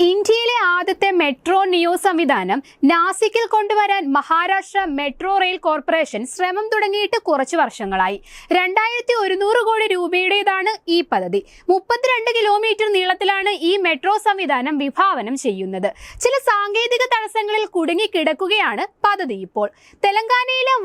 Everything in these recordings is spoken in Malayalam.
ഇന്ത്യയിലെ ആദ്യത്തെ മെട്രോ നിയോ സംവിധാനം നാസിക്കിൽ കൊണ്ടുവരാൻ മഹാരാഷ്ട്ര മെട്രോ റെയിൽ കോർപ്പറേഷൻ ശ്രമം തുടങ്ങിയിട്ട് കുറച്ച് വർഷങ്ങളായി. രണ്ടായിരത്തി ഒരുന്നൂറ് കോടി രൂപയുടേതാണ് ഈ പദ്ധതി. മുപ്പത്തിരണ്ട് കിലോമീറ്റർ നീളത്തിലാണ് ഈ മെട്രോ സംവിധാനം വിഭാവനം ചെയ്യുന്നത്. ചില സാങ്കേതിക തടസ്സങ്ങളിൽ കുടുങ്ങിക്കിടക്കുകയാണ് പദ്ധതി ഇപ്പോൾ. തെലങ്കാനയിലെ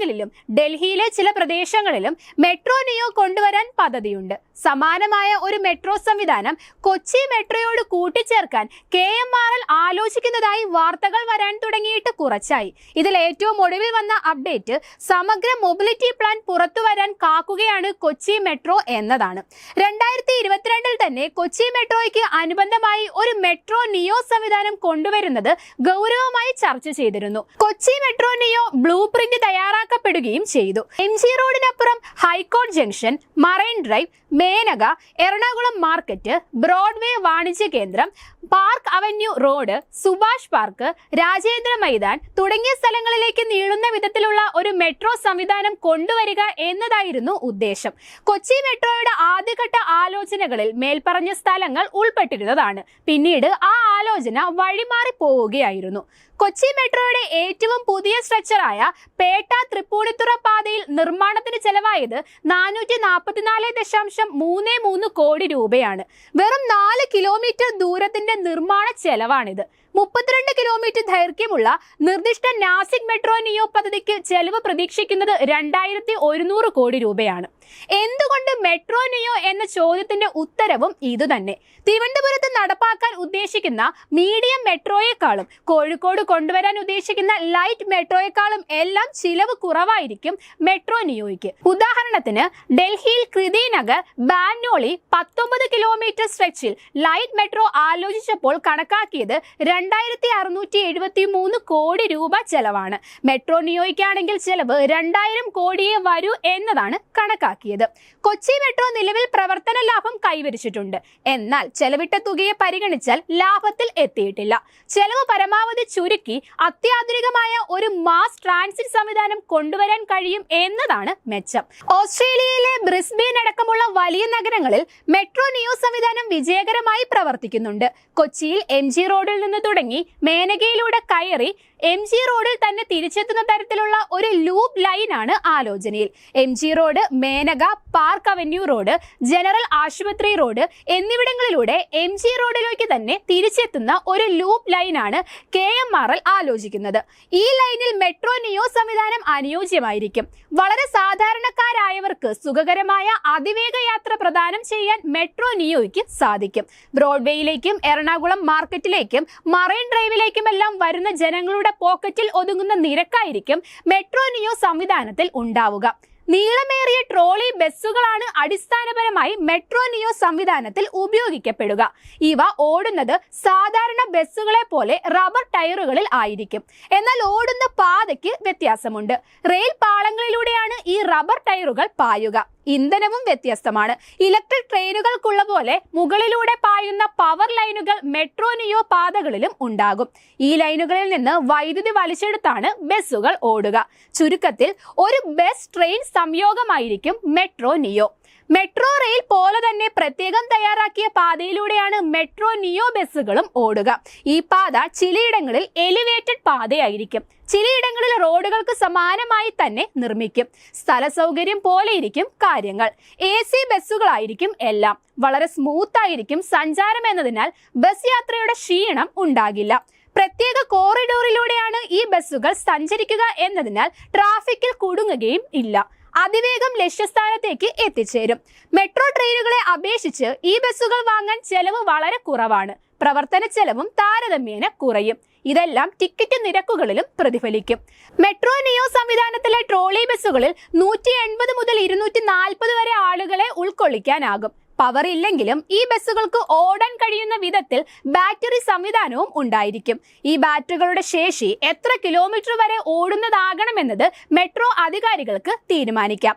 വാറങ്കലിലും ഡൽഹിയിലെ ചില പ്രദേശങ്ങളിലും മെട്രോ നിയോ കൊണ്ടുവരാൻ പദ്ധതിയുണ്ട്. സമാനമായ ഒരു മെട്രോ സംവിധാനം കൊച്ചി മെട്രോയോട് കൂട്ടിച്ചേർക്കാൻ കെ എം ആർ എൽ ആലോചിക്കുന്നതായി വാർത്തകൾ വരാൻ തുടങ്ങിയിട്ട് കുറച്ചായി. ഇതിൽ ഏറ്റവും ഒടുവിൽ വന്ന അപ്ഡേറ്റ് സമഗ്ര മൊബിലിറ്റി പ്ലാൻ പുറത്തുവരാൻ കാക്കുകയാണ് കൊച്ചി മെട്രോ എന്നതാണ്. രണ്ടായിരത്തി ഇരുപത്തിരണ്ടിൽ തന്നെ കൊച്ചി മെട്രോയ്ക്ക് അനുബന്ധമായി ഒരു മെട്രോ നിയോ സംവിധാനം കൊണ്ടുവരുന്നത് ഗൗരവമായി ചർച്ച ചെയ്തിരുന്നു. Kochi metro neo blueprint തയ്യാറാക്കപ്പെടുകയും ചെയ്തു. M G റോഡിനപ്പുറം high court junction marine drive Menaka Ernakulam market Broadway വാണിജ്യ കേന്ദ്രം park avenue road Subhash park Rajendra Maidan തുടങ്ങിയ സ്ഥലങ്ങളിലേക്ക് നീളുന്ന വിധത്തിലുള്ള ഒരു മെട്രോ സംവിധാനം കൊണ്ടുവരിക എന്നതായിരുന്നു ഉദ്ദേശം. കൊച്ചി മെട്രോയുടെ ആദ്യഘട്ട ആലോചനകളിൽ മേൽപ്പറഞ്ഞ സ്ഥലങ്ങൾ ഉൾപ്പെട്ടിരുന്നതാണ്. പിന്നീട് ആ ആലോചന വഴിമാറി പോവുകയായിരുന്നു. കൊച്ചി മെട്രോയുടെ ഏറ്റവും പുതിയ സ്ട്രക്ചറായ പേട്ട തൃപ്പൂണിത്തുറ പാതയിൽ നിർമ്മാണത്തിന് ചെലവായത് നാനൂറ്റി നാൽപ്പത്തിനാല് ദശാംശം മൂന്ന് മൂന്ന് കോടി രൂപയാണ്. വെറും നാല് കിലോമീറ്റർ ദൂരത്തിന്റെ നിർമ്മാണ ചെലവാണിത്. മുപ്പത്തിരണ്ട് കിലോമീറ്റർ ദൈർഘ്യമുള്ള നിർദ്ദിഷ്ട നാസിക് മെട്രോ നിയോ പദ്ധതിക്ക് ചെലവ് പ്രതീക്ഷിക്കുന്നത് രണ്ടായിരത്തി ഒരുന്നൂറ് കോടി രൂപയാണ്. എന്തുകൊണ്ട് മെട്രോ നിയോ എന്ന ചോദ്യത്തിന്റെ ഉത്തരവും ഇതുതന്നെ. തിരുവനന്തപുരത്ത് നടപ്പാക്കാൻ ഉദ്ദേശിക്കുന്ന മീഡിയം മെട്രോയെക്കാളും കോഴിക്കോട് കൊണ്ടുവരാൻ ഉദ്ദേശിക്കുന്ന ലൈറ്റ് മെട്രോയെക്കാളും എല്ലാം ചിലവ് കുറവായിരിക്കും മെട്രോ നിയോയ്ക്ക്. ഉദാഹരണത്തിന് ഡൽഹിയിൽ കൃതി നഗർ ബാനോളി പത്തൊമ്പത് കിലോമീറ്റർ സ്ട്രെച്ചിൽ ലൈറ്റ് മെട്രോ ആലോചിച്ചപ്പോൾ കണക്കാക്കിയത് രണ്ടായിരത്തി അറുന്നൂറ്റി എഴുപത്തി മൂന്ന് കോടി രൂപ ചെലവാണ്. മെട്രോ നിയോയ്ക്കാണെങ്കിൽ ചെലവ് രണ്ടായിരം കോടിയെ വരൂ എന്നതാണ് കണക്കാക്കിയത്. കൊച്ചി മെട്രോ നിലവിൽ പ്രവർത്തന ലാഭം കൈവരിച്ചിട്ടുണ്ട്. എന്നാൽ ചെലവിട്ട തുകയെ പരിഗണിച്ചാൽ ലാഭത്തിൽ എത്തിയിട്ടില്ല. ചെലവ് പരമാവധി ചുരുക്കി അത്യാധുനികമായ ഒരു മാസ് ട്രാൻസിറ്റ് സംവിധാനം കൊണ്ടുവരാൻ കഴിയും എന്നതാണ് മെച്ചം. ഓസ്ട്രേലിയയിലെ ബ്രിസ്ബെയിൻ അടക്കമുള്ള വലിയ നഗരങ്ങളിൽ മെട്രോ നിയോ സംവിധാനം വിജയകരമായി പ്രവർത്തിക്കുന്നുണ്ട്. കൊച്ചിയിൽ എം ജി റോഡിൽ നിന്ന് തുടങ്ങി മേനകയിലൂടെ കയറി എം ജി റോഡിൽ തന്നെ തിരിച്ചെത്തുന്ന തരത്തിലുള്ള ഒരു ലൂപ്പ് ലൈനാണ് ആലോചനയിൽ. M G road Menaka park avenue road general ആശുപത്രി റോഡ് എന്നിവിടങ്ങളിലൂടെ എം ജി റോഡിലേക്ക് തന്നെ തിരിച്ചെത്തുന്ന ഒരു ലൂപ്പ് ലൈനാണ് കെ എം ആർ എൽ ആലോചിക്കുന്നത്. ഈ ലൈനിൽ മെട്രോ നിയോ സംവിധാനം അനുയോജ്യമായിരിക്കും. വളരെ സാധാരണക്കാരായവർക്ക് സുഖകരമായ അതിവേഗ യാത്ര പ്രദാനം ചെയ്യാൻ മെട്രോ നിയോയ്ക്ക് സാധിക്കും. ബ്രോഡ്വേയിലേക്കും എറണാകുളം മാർക്കറ്റിലേക്കും മറൈൻ ഡ്രൈവിലേക്കുമെല്ലാം വരുന്ന ജനങ്ങളുടെ പോക്കറ്റിൽ ഒതുങ്ങുന്ന നിരക്കായിരിക്കും മെട്രോ നിയോ സംവിധാനത്തിൽ ഉണ്ടാവുക. നീളമേറിയ ട്രോളി ബസ്സുകളാണ് അടിസ്ഥാനപരമായി മെട്രോ നിയോ സംവിധാനത്തിൽ ഉപയോഗിക്കപ്പെടുക. ഇവ ഓടുന്നത് സാധാരണ ബസ്സുകളെ പോലെ റബ്ബർ ടയറുകളിൽ ആയിരിക്കും. എന്നാൽ ഓടുന്ന പാതയ്ക്ക് വ്യത്യാസമുണ്ട്. റെയിൽ പാളങ്ങളിലൂടെയാണ് ഈ റബ്ബർ ടയറുകൾ പായുക. ഇന്ധനവും വ്യത്യസ്തമാണ്. ഇലക്ട്രിക് ട്രെയിനുകൾക്കുള്ള പോലെ മുകളിലൂടെ പായുന്ന പവർ ലൈനുകൾ മെട്രോ നിയോ പാതകളിലും ഉണ്ടാകും. ഈ ലൈനുകളിൽ നിന്ന് വൈദ്യുതി വലിച്ചെടുത്താണ് ബസ്സുകൾ ഓടുക. ചുരുക്കത്തിൽ ഒരു ബസ് ട്രെയിൻ സംയോഗമായിരിക്കും മെട്രോ നിയോ മെട്രോ റെയിൽ പോലെ തന്നെ പ്രത്യേകം തയ്യാറാക്കിയ പാതയിലൂടെയാണ് മെട്രോ നിയോ ബസ്സുകളും ഓടുക. ഈ പാത ചിലയിടങ്ങളിൽ എലിവേറ്റഡ് പാതയായിരിക്കും. ചിലയിടങ്ങളിൽ റോഡുകൾക്ക് സമാനമായി തന്നെ നിർമ്മിക്കും. സ്ഥല സൗകര്യം പോലെ ഇരിക്കും കാര്യങ്ങൾ. എ സി ബസ്സുകളായിരിക്കും എല്ലാം. വളരെ സ്മൂത്ത് ആയിരിക്കും സഞ്ചാരം എന്നതിനാൽ ബസ് യാത്രയുടെ ക്ഷീണം ഉണ്ടാകില്ല. പ്രത്യേക കോറിഡോറിലൂടെയാണ് ഈ ബസ്സുകൾ സഞ്ചരിക്കുക എന്നതിനാൽ ട്രാഫിക്കിൽ കുടുങ്ങുകയും ഇല്ല. അതിവേഗം ലക്ഷ്യസ്ഥാനത്തേക്ക് എത്തിച്ചേരും. മെട്രോ ട്രെയിനുകളെ അപേക്ഷിച്ച് ഈ ബസ്സുകൾ വാങ്ങാൻ ചെലവ് വളരെ കുറവാണ്. പ്രവർത്തന ചെലവും താരതമ്യേന കുറയും. ഇതെല്ലാം ടിക്കറ്റ് നിരക്കുകളിലും പ്രതിഫലിക്കും. മെട്രോ നിയോ സംവിധാനത്തിലെ ട്രോളി ബസ്സുകളിൽ നൂറ്റി എൺപത് മുതൽ ഇരുന്നൂറ്റി നാൽപ്പത് വരെ ആളുകളെ ഉൾക്കൊള്ളിക്കാനാകും. പവർ ഇല്ലെങ്കിലും ഈ ബസ്സുകൾക്ക് ഓടാൻ കഴിയുന്ന വിധത്തിൽ ബാറ്ററി സംവിധാനവും ഉണ്ടായിരിക്കും. ഈ ബാറ്ററികളുടെ ശേഷി എത്ര കിലോമീറ്റർ വരെ ഓടുന്നതാകണമെന്നത് മെട്രോ അധികാരികൾക്ക് തീരുമാനിക്കാം.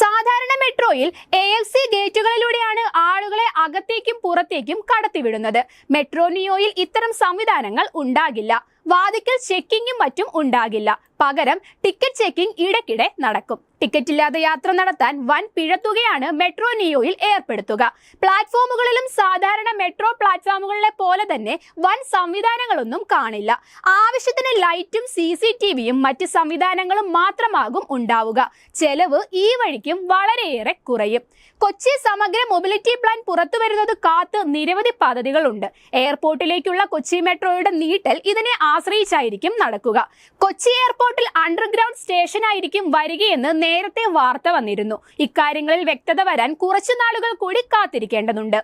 സാധാരണ മെട്രോയിൽ എ എഫ് സി ഗേറ്റുകളിലൂടെയാണ് ആളുകളെ അകത്തേക്കും പുറത്തേക്കും കടത്തിവിടുന്നത്. മെട്രോ നിയോയിൽ ഇത്തരം സംവിധാനങ്ങൾ ഉണ്ടാകില്ല. വാതിക്കൽ ചെക്കിങ്ങും മറ്റും ഉണ്ടാകില്ല. പകരം ടിക്കറ്റ് ചെക്കിംഗ് ഇടയ്ക്കിടെ നടക്കും. ടിക്കറ്റ് ഇല്ലാതെ യാത്ര നടത്താൻ വൻ പിഴത്തുകയാണ് മെട്രോ നിയോയിൽ ഏർപ്പെടുത്തുക. പ്ലാറ്റ്ഫോമുകളിലും സാധാരണ മെട്രോ പ്ലാറ്റ്ഫോമുകളിലെ പോലെ തന്നെ വൻ സംവിധാനങ്ങളൊന്നും കാണില്ല. ആവശ്യത്തിന് ലൈറ്റും സി സി ടി വിയും മറ്റ് സംവിധാനങ്ങളും മാത്രമാകും ഉണ്ടാവുക. ചെലവ് ഈ വഴിക്കും വളരെയേറെ കുറയും. കൊച്ചി സമഗ്ര മൊബിലിറ്റി പ്ലാൻ പുറത്തു വരുന്നത് കാത്ത് നിരവധി പദ്ധതികളുണ്ട്. എയർപോർട്ടിലേക്കുള്ള കൊച്ചി മെട്രോയുടെ നീട്ടൽ ഇതിനെ ആശ്രയിച്ചായിരിക്കും നടക്കുക. കൊച്ചി എയർപോർട്ടിൽ അണ്ടർഗ്രൗണ്ട് സ്റ്റേഷൻ ആയിരിക്കും വരികയെന്ന് നേരത്തെ വാർത്ത വന്നിരുന്നു. ഇക്കാര്യങ്ങളിൽ വ്യക്തത വരാൻ കുറച്ചു നാളുകൾ കൂടി കാത്തിരിക്കേണ്ടതുണ്ട്.